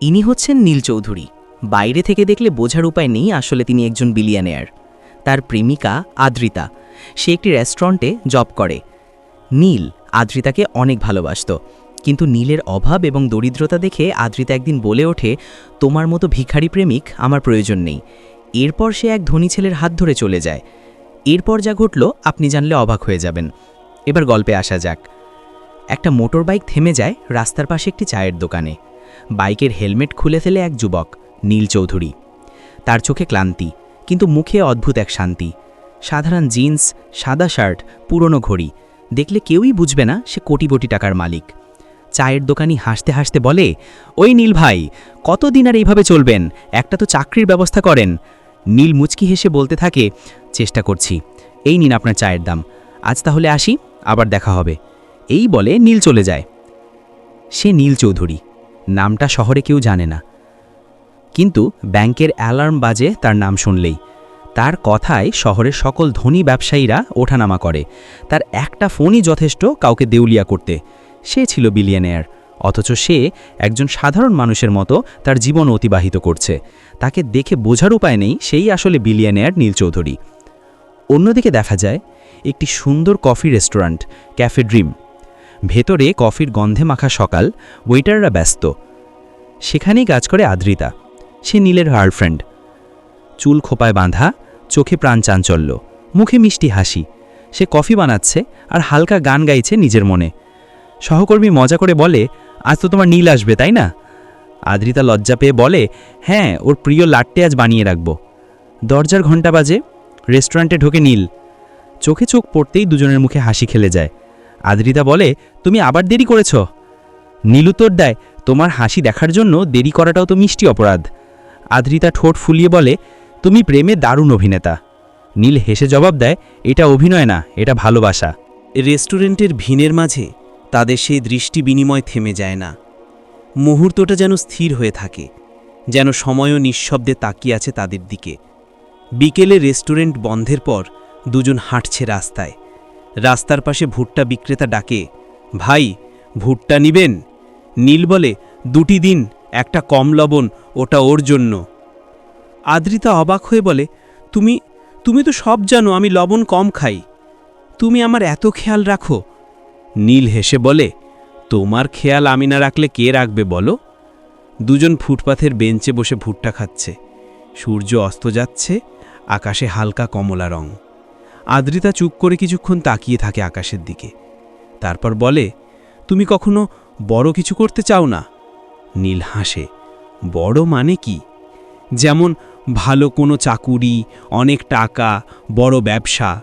ইনি হচ্ছেন নীল চৌধুরী। বাইরে থেকে দেখলে বোঝার উপায় নেই আসলে তিনি একজন বিলিয়ানেয়ার। তার প্রেমিকা আদ্রিতা। সে একটি রেস্টুরেন্টে জব করে। নীল আদ্রিতাকে অনেক ভালোবাসত। কিন্তু নীলের অভাব এবং দরিদ্রতা দেখে আদ্রিতা একদিন বলে ওঠে, তোমার মতো ভিখারি প্রেমিক আমার প্রয়োজন নেই। এরপর সে এক ধনী ছেলের হাত ধরে চলে যায়। এরপর যা ঘটল, আপনি জানলে অবাক হয়ে যাবেন। এবার গল্পে আসা যাক। একটা মোটর বাইক থেমে যায় রাস্তার পাশে একটি চায়ের দোকানে। বাইকের হেলমেট খুলে ফেলে এক যুবক, নীল চৌধুরী। তার চোখে ক্লান্তি, কিন্তু মুখে অদ্ভুত এক শান্তি। সাধারণ জিন্স, সাদা শার্ট, পুরনো ঘড়ি। দেখলে কেউই বুঝবে না সে কোটি কোটি টাকার মালিক। চায়ের দোকানি হাসতে হাসতে বলে, ওই নীল ভাই, কতদিন আর এইভাবে চলবেন? একটা তো চাকরির ব্যবস্থা করেন। নীল মুচকি হেসে বলতে থাকে, চেষ্টা করছি। এই নিন আপনার চায়ের দাম। আজ তাহলে আসি, আবার দেখা হবে। এই বলে নীল চলে যায়। সে নীল চৌধুরী। নামটা শহরে কেউ জানে না। কিন্তু ব্যাংকের অ্যালার্ম বাজে তার নাম শুনলেই। তার কথায় শহরের সকল ধনী ব্যবসায়ীরা ওঠানামা করে। তার একটা ফোনই যথেষ্ট কাউকে দেউলিয়া করতে। সে ছিল বিলিয়নেয়ার, অথচ সে একজন সাধারণ মানুষের মতো তার জীবন অতিবাহিত করছে। তাকে দেখে বোঝার উপায় নেই সেই আসলে বিলিয়নেয়ার নীল চৌধুরী। অন্যদিকে দেখা যায়, একটি সুন্দর কফি রেস্টুরেন্ট, ক্যাফে ড্রিম। ভেতরে কফির গন্ধে মাখা সকাল, ওয়েটাররা ব্যস্ত। সেখানেই কাজ করে আদ্রিতা। সে নীলের গার্লফ্রেন্ড চুল খোপায় বাঁধা, চোখে প্রাণ চাঞ্চল্য, মুখে মিষ্টি হাসি। সে কফি বানাচ্ছে আর হালকা গান গাইছে নিজের মনে। সহকর্মী মজা করে বলে, আজ তো তোমার নীল আসবে, তাই না? আদ্রিতা লজ্জা পেয়ে বলে হ্যাঁ ওর প্রিয় লাট্টে আজ বানিয়ে রাখব। দরজার ঘণ্টা বাজে রেস্টুরেন্টে ঢোকে নীল। চোখে চোখ পড়তেই দুজনের মুখে হাসি খেলে যায়। আদ্রিতা বলে, তুমি আবার দেরি করেছ? নীলুতর দেয়, তোমার হাসি দেখার জন্য দেরি করাটাও তো মিষ্টি অপরাধ। আদ্রিতা ঠোঁট ফুলিয়ে বলে, তুমি প্রেমে দারুণ অভিনেতা। নীল হেসে জবাব দেয়, এটা অভিনয় না, এটা ভালোবাসা। রেস্টুরেন্টের ভিনের মাঝে তাদের সেই দৃষ্টি বিনিময় থেমে যায় না। মুহূর্তটা যেন স্থির হয়ে থাকে, যেন সময়ও নিঃশব্দে তাকিয়ে আছে তাদের দিকে। বিকেলে রেস্টুরেন্ট বন্ধের পর দুজন হাঁটছে রাস্তায়। রাস্তার পাশে ভুট্টা বিক্রেতা ডাকে, ভাই ভুট্টা নিবেন? নীল বলে, দুটি দিন, একটা কম লবণ, ওটা ওর জন্য। আদ্রিতা অবাক হয়ে বলে, তুমি তুমি তো সব জানো, আমি লবণ কম খাই। তুমি আমার এত খেয়াল রাখো। নীল হেসে বলে, তোমার খেয়াল আমি না রাখলে কে রাখবে বলো? দুজন ফুটপাথের বেঞ্চে বসে ভুট্টা খাচ্ছে। সূর্য অস্ত যাচ্ছে, আকাশে হালকা কমলা রং। আদ্রিতা চুপ করে কিছুক্ষণ তাকিয়ে থাকে আকাশের দিকে। তারপর বলে তুমি কখনো বড় কিছু করতে চাও না? নীল হাসে, বড় মানে কি? যেমন, ভালো কোনো চাকুরি, অনেক টাকা, বড় ব্যবসা।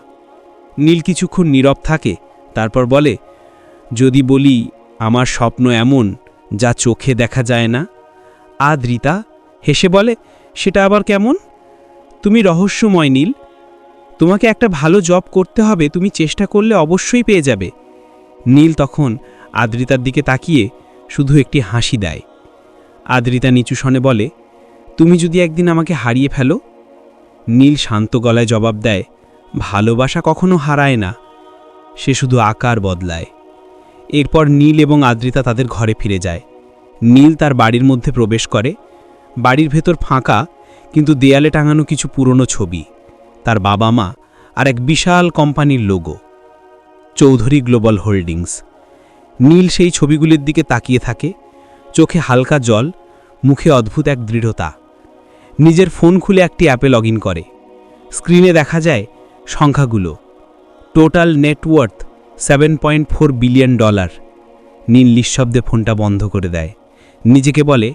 নীল কিছুক্ষণ নীরব থাকে, তারপর বলে, যদি বলি আমার স্বপ্ন এমন যা চোখে দেখা যায় না? আদ্রিতা হেসে বলে, সেটা আবার কেমন? তুমি রহস্যময় নীল। তোমাকে একটা ভালো জব করতে হবে, তুমি চেষ্টা করলে অবশ্যই পেয়ে যাবে। নীল তখন আদ্রিতার দিকে তাকিয়ে শুধু একটি হাসি দেয়। আদ্রিতা নিচু স্বনে বলে, তুমি যদি একদিন আমাকে হারিয়ে ফেলো? নীল শান্ত গলায় জবাব দেয়, ভালোবাসা কখনো হারায় না। সে শুধু আকার বদলায়। এরপর নীল এবং আদ্রিতা তাদের ঘরে ফিরে যায়। নীল তার বাড়ির মধ্যে প্রবেশ করে। বাড়ির ভেতর ফাঁকা, কিন্তু দেয়ালে টাঙানো কিছু পুরনো ছবি। তার বাবা মা আর এক বিশাল কোম্পানির logo. Chowdhury global holdings. Neel সেই ছবিগুলির দিকে তাকিয়ে থাকে, চোখে হালকা জল, মুখে অদ্ভুত এক দৃঢ়তা। নিজের ফোন খুলে একটি অ্যাপে লগ করে। স্ক্রিনে দেখা যায় সংখ্যাগুলো। Total net worth seven point four billion dollar. Neel নিঃশব্দে ফোনটা বন্ধ করে দেয়। নিজেকে বলে,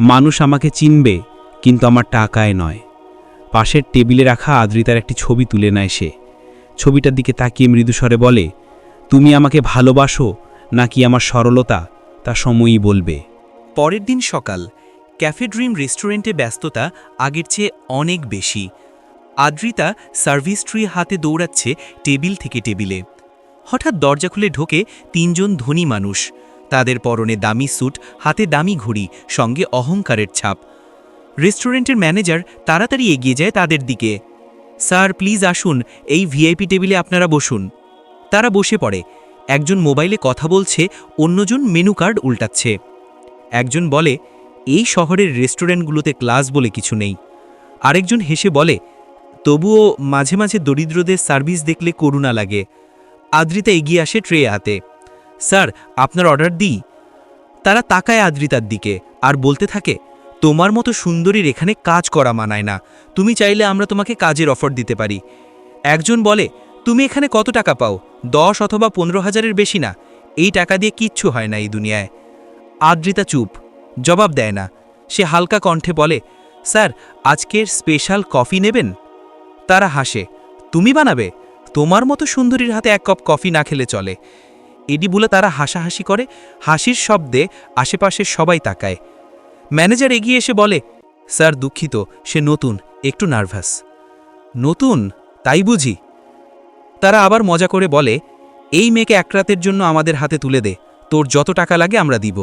মানুষ আমাকে চিনবে, কিন্তু আমার টাকায় নয়। পাশের টেবিলে রাখা আদ্রিতার একটি ছবি তুলে নেয় সে। ছবিটার দিকে তাকিয়ে মৃদুস্বরে বলে, তুমি আমাকে ভালোবাসো নাকি আমার সরলতা তা সময়ই বলবে। পরের দিন সকাল, ক্যাফে ড্রিম রেস্টুরেন্টে ব্যস্ততা আগের চেয়ে অনেক বেশি। আদ্রিতা সার্ভিস ট্রি হাতে দৌড়াচ্ছে টেবিল থেকে টেবিলে। হঠাৎ দরজা খুলে ঢোকে তিনজন ধনী মানুষ। তাদের পরনে দামি স্যুট, হাতে দামি ঘড়ি, সঙ্গে অহংকারের ছাপ। রেস্টুরেন্টের ম্যানেজার তাড়াতাড়ি এগিয়ে যায় তাদের দিকে। স্যার, প্লিজ আসুন, এই ভিআইপি টেবিলে আপনারা বসুন। তারা বসে পড়ে। একজন মোবাইলে কথা বলছে, অন্যজন মেনু কার্ড উল্টাচ্ছে। একজন বলে, এই শহরের রেস্টুরেন্টগুলোতে ক্লাস বলে কিছু নেই। আরেকজন হেসে বলে, তবুও মাঝে মাঝে দরিদ্রদের সার্ভিস দেখলে করুণা লাগে। আদ্রিতা এগিয়ে আসে ট্রে হাতে। স্যার, আপনার অর্ডার দিই? তারা তাকায় আদ্রিতার দিকে আর বলতে থাকে, তোমার মতো সুন্দরীর এখানে কাজ করা মানায় না। তুমি চাইলে আমরা তোমাকে কাজের অফার দিতে পারি। একজন বলে তুমি এখানে কত টাকা পাও? দশ অথবা পনেরো হাজারের বেশি না। এই টাকা দিয়ে কিচ্ছু হয় না এই দুনিয়ায়। আদ্রিতা চুপ। জবাব দেয় না। সে হালকা কণ্ঠে বলে, স্যার, আজকের স্পেশাল কফি নেবেন? তারা হাসে, তুমি বানাবে? তোমার মতো সুন্দরীর হাতে এক কাপ কফি না খেলে চলে। এডি বলে তারা হাসাহাসি করে, হাসির শব্দে আশেপাশের সবাই তাকায়। ম্যানেজার এগিয়ে এসে বলে, স্যার, দুঃখিত, সে নতুন, একটু নার্ভাস। নতুন? তাই বুঝি? তারা আবার মজা করে বলে, এই মেয়েকে এক রাতের জন্য আমাদের হাতে তুলে দে, তোর যত টাকা লাগে আমরা দিব।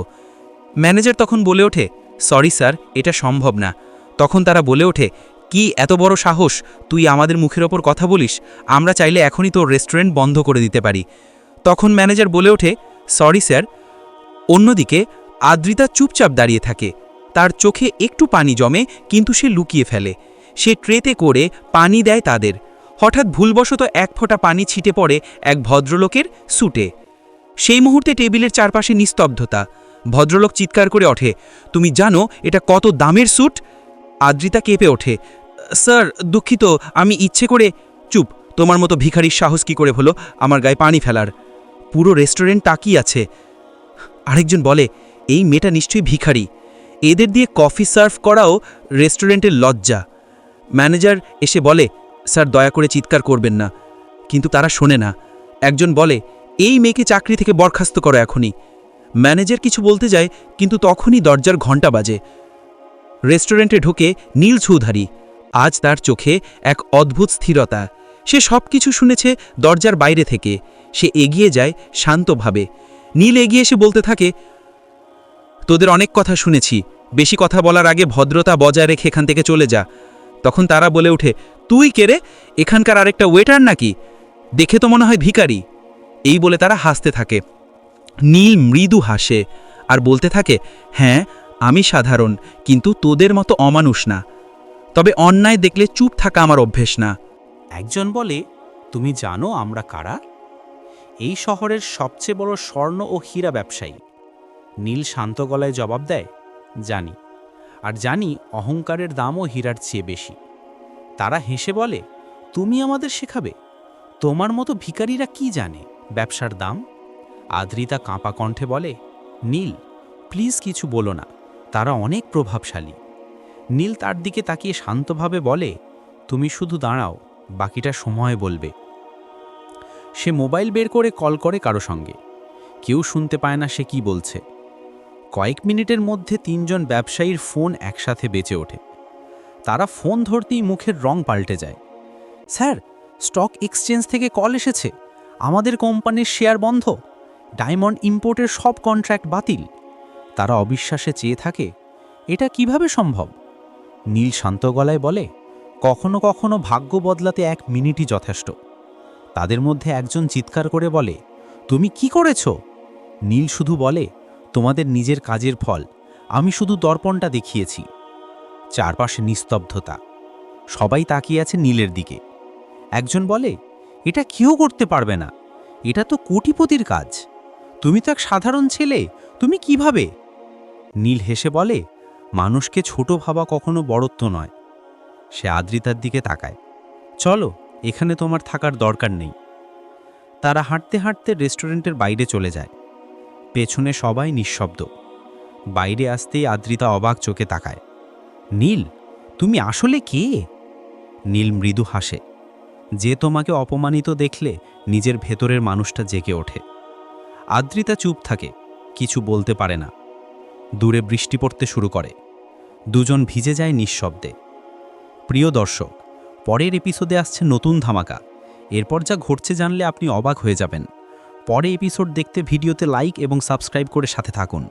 ম্যানেজার তখন বলে ওঠে, সরি স্যার, এটা সম্ভব না। তখন তারা বলে ওঠে, কি এত বড় সাহস, তুই আমাদের মুখের ওপর কথা বলিস, আমরা চাইলে এখনই তোর রেস্টুরেন্ট বন্ধ করে দিতে পারি। তখন ম্যানেজার বলে ওঠে, সরি স্যার। অন্যদিকে, আদ্রিতা চুপচাপ দাঁড়িয়ে থাকে, তার চোখে একটু পানি জমে, কিন্তু সে লুকিয়ে ফেলে। সে ট্রেতে করে পানি দেয় তাদের। হঠাৎ ভুলবশত এক ফোঁটা পানি ছিটে পড়ে এক ভদ্রলোকের স্যুটে সেই মুহূর্তে টেবিলের চারপাশে নিস্তব্ধতা। ভদ্রলোক চিৎকার করে ওঠে, তুমি জানো এটা কত দামের স্যুট আদ্রিতা কেঁপে ওঠে, স্যার, দুঃখিত, আমি ইচ্ছে করে চুপ, তোমার মতো ভিখারির সাহস কি করে হলো? আমার গায়ে পানি ফেলার। পুরো রেস্টুরেন্ট তাকিয়ে আছে। আরেকজন বলে, এই মেয়েটা নিশ্চয়ই ভিখারি। এদের দিয়ে কফি সার্ভ করাও রেস্টুরেন্টের লজ্জা। ম্যানেজার এসে বলে স্যার দয়া করে চিৎকার করবেন না। কিন্তু তারা শোনে না। একজন বলে, এই মেয়েকে চাকরি থেকে বরখাস্ত করো এখনই। ম্যানেজার কিছু বলতে যায়, কিন্তু তখনই দরজার ঘণ্টা বাজে। রেস্টুরেন্টে ঢোকে নীল চৌধারী। আজ তার চোখে এক অদ্ভুত স্থিরতা। সে সব কিছু শুনেছে দরজার বাইরে থেকে। সে এগিয়ে যায় শান্তভাবে। নীল এগিয়ে এসে বলতে থাকে, তোদের অনেক কথা শুনেছি। বেশি কথা বলার আগে ভদ্রতা বজায় রেখে এখান থেকে চলে যা। তখন তারা বলে ওঠে, তুই কে রে? এখানকার আরেকটা ওয়েটার নাকি? দেখে তো মনে হয় ভিখারি। এই বলে তারা হাসতে থাকে। নীল মৃদু হাসে আর বলতে থাকে হ্যাঁ আমি সাধারণ, কিন্তু তোদের মতো অমানুষ না। তবে অন্যায় দেখলে চুপ থাকা আমার অভ্যেস না। একজন বলে, তুমি জানো আমরা কারা? এই শহরের সবচেয়ে বড় স্বর্ণ ও হীরা ব্যবসায়ী। নীল শান্ত গলায় জবাব দেয়, জানি। আর জানি অহংকারের দামও হীরার চেয়ে বেশি। তারা হেসে বলে, তুমি আমাদের শেখাবে। তোমার মতো ভিখারিরা কি জানে ব্যবসার দাম? আদ্রিতা কাঁপা কণ্ঠে বলে, নীল, প্লিজ কিছু বলো না, তারা অনেক প্রভাবশালী। নীল তার দিকে তাকিয়ে শান্তভাবে বলে, তুমি শুধু দাঁড়াও, বাকিটা সময় বলবে। সে মোবাইল বের করে কল করে কারও সঙ্গে। কেউ শুনতে পায় না সে কি বলছে। কয়েক মিনিটের মধ্যে তিনজন ব্যবসায়ীর ফোন একসাথে বেঁচে ওঠে। তারা ফোন ধরতেই মুখের রং পাল্টে যায়। স্যার, স্টক এক্সচেঞ্জ থেকে কল এসেছে। আমাদের কোম্পানির শেয়ার বন্ধ। ডায়মন্ড ইম্পোর্টের সব কন্ট্রাক্ট বাতিল। তারা অবিশ্বাসে চেয়ে থাকে, এটা কীভাবে সম্ভব? নীল শান্ত গলায় বলে, কখনো কখনো ভাগ্য বদলাতে এক মিনিটই যথেষ্ট। তাদের মধ্যে একজন চিৎকার করে বলে, তুমি কি করেছ? নীল শুধু বলে তোমাদের নিজের কাজের ফল। আমি শুধু দর্পণটা দেখিয়েছি। চারপাশে নিস্তব্ধতা। সবাই তাকিয়ে আছে নীলের দিকে। একজন বলে, এটা কেউ করতে পারবে না। এটা তো কোটিপতির কাজ। তুমি তো এক সাধারণ ছেলে। তুমি কীভাবে? নীল হেসে বলে, মানুষকে ছোট ভাবা কখনো বড়ত্ব নয়। সে আদ্রিতার দিকে তাকায়। চলো, এখানে তোমার থাকার দরকার নেই। তারা হাঁটতে হাঁটতে রেস্টুরেন্টের বাইরে চলে যায়। পেছনে সবাই নিঃশব্দ। বাইরে আসতেই আদ্রিতা অবাক চোখে তাকায়। নীল, তুমি আসলে কে? নীল মৃদু হাসে। যে তোমাকে অপমানিত দেখলে নিজের ভেতরের মানুষটা জেগে ওঠে। আদ্রিতা চুপ থাকে, কিছু বলতে পারে না। দূরে বৃষ্টি পড়তে শুরু করে। দুজন ভিজে যায় নিঃশব্দে। প্রিয় দর্শক, পরের এপিসোডে আসছে নতুন ধামাকা। এরপর যা ঘটছে জানলে আপনি অবাক হয়ে যাবেন। পরে এপিসোড দেখতে ভিডিওতে লাইক এবং সাবস্ক্রাইব করে সাথে থাকুন।